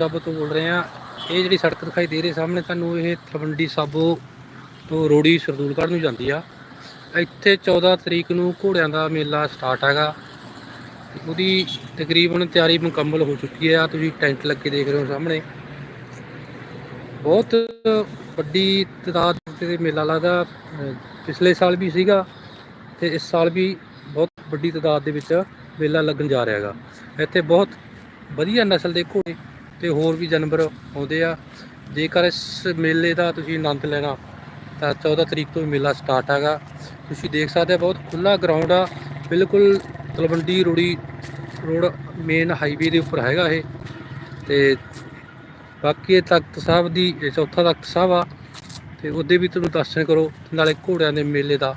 ਸਾਬੋ ਤੋਂ ਬੋਲ ਰਹੇ ਆ ਇਹ ਜਿਹੜੀ ਸੜਕ ਦਿਖਾਈ ਦੇ ਰਹੀ ਸਾਹਮਣੇ ਤੁਹਾਨੂੰ ਇਹ ਤਲਵੰਡੀ ਸਾਬੋ ਤੋਂ ਰੋੜੀ ਸਰਦੂਲਗੜ੍ਹ ਨੂੰ ਜਾਂਦੀ ਆ। ਇੱਥੇ 14 ਤਰੀਕ ਨੂੰ ਘੋੜਿਆਂ ਦਾ ਮੇਲਾ ਸਟਾਰਟ ਹੈਗਾ। ਉਹਦੀ ਤਕਰੀਬਨ ਤਿਆਰੀ ਮੁਕੰਮਲ ਹੋ ਚੁੱਕੀ ਹੈ ਆ। ਤੁਸੀਂ ਟੈਂਟ ਲੱਗੇ ਦੇਖ ਰਹੇ ਹੋ ਸਾਹਮਣੇ। ਬਹੁਤ ਵੱਡੀ ਤਾਦਾਦ ਤੇ ਮੇਲਾ ਲੱਗਦਾ। ਪਿਛਲੇ ਸਾਲ ਵੀ ਸੀਗਾ ਤੇ ਇਸ ਸਾਲ ਵੀ ਬਹੁਤ ਵੱਡੀ ਤਾਦਾਦ ਦੇ ਵਿੱਚ ਮੇਲਾ ਲੱਗਣ ਜਾ ਰਿਹਾ ਹੈਗਾ। ਇੱਥੇ ਬਹੁਤ ਵਧੀਆ ਨਸਲ ਦੇ ਘੋੜੇ ਤੇ ਹੋਰ ਵੀ ਜਾਨਵਰ ਆਉਂਦੇ ਆ। ਜੇਕਰ ਇਸ ਮੇਲੇ ਦਾ ਤੁਸੀਂ ਆਨੰਦ ਲੈਣਾ, ਤਾਂ 14 ਤਰੀਕ ਤੋਂ ਮੇਲਾ ਸਟਾਰਟ ਹੈਗਾ। ਤੁਸੀਂ ਦੇਖ ਸਕਦੇ ਹੋ ਬਹੁਤ ਖੁੱਲਾ ਗਰਾਊਂਡ ਆ। ਬਿਲਕੁਲ Talwandi Rori road main highway ਦੇ ਉੱਪਰ ਹੈਗਾ ਇਹ। ਤੇ ਬਾਕੀ ਇਹ ਤਖਤ ਸਾਹਿਬ ਦੀ, ਇਹ ਚੌਥਾ ਤਖਤ ਸਾਹਿਬ ਆ। ਤੇ ਉਹਦੇ ਵੀ ਤੁਹਾਨੂੰ ਦਰਸ਼ਨ ਕਰੋ, ਨਾਲੇ ਘੋੜਿਆਂ ਦੇ ਮੇਲੇ ਦਾ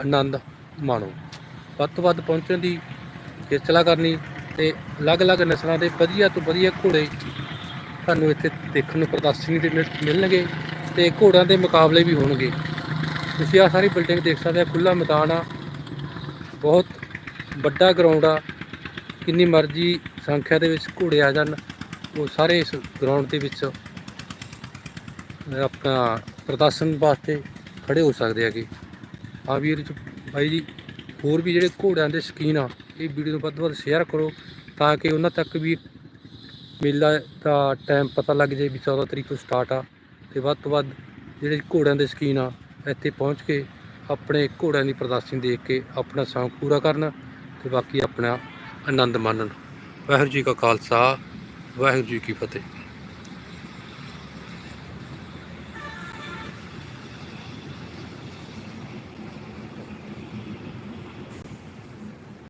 ਆਨੰਦ ਮਾਣੋ। ਵੱਧ ਤੋਂ ਵੱਧ ਪਹੁੰਚਣ ਦੀ ਚੇਚਲਾ ਕਰਨੀ ਤੇ ਅਲੱਗ-ਅਲੱਗ ਨਸਲਾਂ ਦੇ ਵਧੀਆ ਤੋਂ ਵਧੀਆ ਘੋੜੇ ਤੁਹਾਨੂੰ ਇੱਥੇ ਦੇਖਣ ਨੂੰ ਪ੍ਰਦਰਸ਼ਨੀ ਦੇ ਮਿਲ- ਮਿਲਣਗੇ ਤੇ ਘੋੜਿਆਂ ਦੇ ਮੁਕਾਬਲੇ ਵੀ ਹੋਣਗੇ। ਤੁਸੀਂ ਆ ਸਾਰੀ ਬਿਲਡਿੰਗ ਦੇਖ ਸਕਦੇ ਆ ਖੁੱਲਾ ਮੈਦਾਨ ਆ, ਬਹੁਤ ਵੱਡਾ ਗਰਾਊਂਡ ਆ, ਕਿੰਨੀ ਮਰਜ਼ੀ ਸੰਖਿਆ ਦੇ ਵਿੱਚ ਘੋੜੇ ਆ ਜਾਣ, ਉਹ ਸਾਰੇ ਇਸ ਗਰਾਊਂਡ ਦੇ ਵਿੱਚ ਆਪਣਾ ਪ੍ਰਦਰਸ਼ਨ ਵਾਸਤੇ ਖੜੇ ਹੋ ਸਕਦੇ ਹੈਗੇ। ਆ ਵੀਰ ਜੀ ਭਾਈ ਜੀ, ਹੋਰ ਵੀ ਜਿਹੜੇ ਘੋੜਿਆਂ ਦੇ ਸਕੀਨ ਆ, ਇਹ ਵੀਡੀਓ ਨੂੰ ਵੱਧ ਤੋਂ ਵੱਧ ਸ਼ੇਅਰ ਕਰੋ ਤਾਂ ਕਿ ਉਹਨਾਂ ਤੱਕ ਵੀ ਮੇਲਾ ਦਾ ਟਾਈਮ ਪਤਾ ਲੱਗ ਜੇ ਵੀ 14 ਤਰੀਕ ਤੋਂ ਸਟਾਰਟ ਆ ਤੇ ਵੱਧ ਤੋਂ ਵੱਧ ਜਿਹੜੇ ਘੋੜਿਆਂ ਦੇ ਸ਼ੌਕੀਨ ਆ, ਇੱਥੇ ਪਹੁੰਚ ਕੇ ਆਪਣੇ ਘੋੜਿਆਂ ਦੀ ਪ੍ਰਦਰਸ਼ਨੀ ਦੇਖ ਕੇ ਆਪਣਾ ਸ਼ੌਂਕ ਪੂਰਾ ਕਰਨ ਤੇ ਬਾਕੀ ਆਪਣਾ ਆਨੰਦ ਮਾਣਨ। ਵਾਹਿਗੁਰੂ ਜੀ ਕਾ ਖਾਲਸਾ, ਵਾਹਿਗੁਰੂ ਜੀ ਕੀ ਫਤਿਹ।